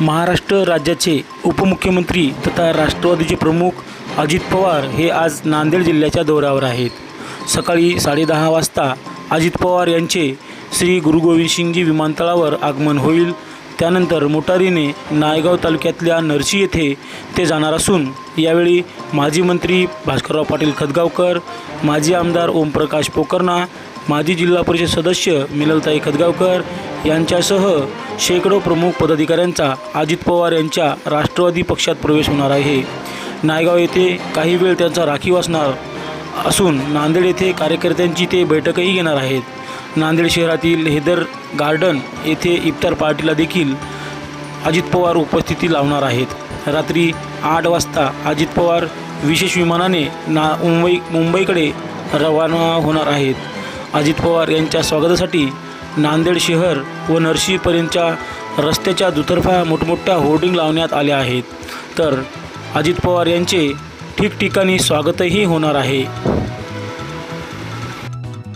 महाराष्ट्र राज्याचे उपमुख्यमंत्री तथा राष्ट्रवादीचे प्रमुख अजित पवार हे आज नांदेड जिल्ह्याच्या दौऱ्यावर आहेत. सकाळी साडेदहा वाजता अजित पवार यांचे श्री गुरु गोविंदसिंगजी विमानतळावर आगमन होईल. त्यानंतर मोटारीने नायगाव तालुक्यातल्या नरसी येथे ते जाणार असून यावेळी माजी मंत्री भास्करराव पाटील खदगावकर माजी आमदार ओमप्रकाश पोकर्णा माजी जिल्हा परिषद सदस्य मिललताई खदगावकर यांच्यासह शेकडो प्रमुख पदाधिकाऱ्यांचा अजित पवार यांच्या राष्ट्रवादी पक्षात प्रवेश होणार आहे. नायगाव येथे काही वेळ त्यांचा राखीव असणार असून नांदेड येथे कार्यकर्त्यांची ते बैठकही घेणार आहेत. नांदेड शहरातील हेदर गार्डन येथे इफ्तार पार्टीला देखील अजित पवार उपस्थिती लावणार आहेत. रात्री आठ वाजता अजित पवार विशेष विमानाने ना मुंबई मुंबईकडे रवाना होणार आहेत. अजित पवार यांच्या स्वागतासाठी नांदेड शहर व नरशीपर्यंतच्या रस्त्याच्या दुतर्फा मोठमोठ्या होर्डिंग लावण्यात आल्या आहेत. तर अजित पवार यांचे ठिकठिकाणी स्वागतही होणार आहे.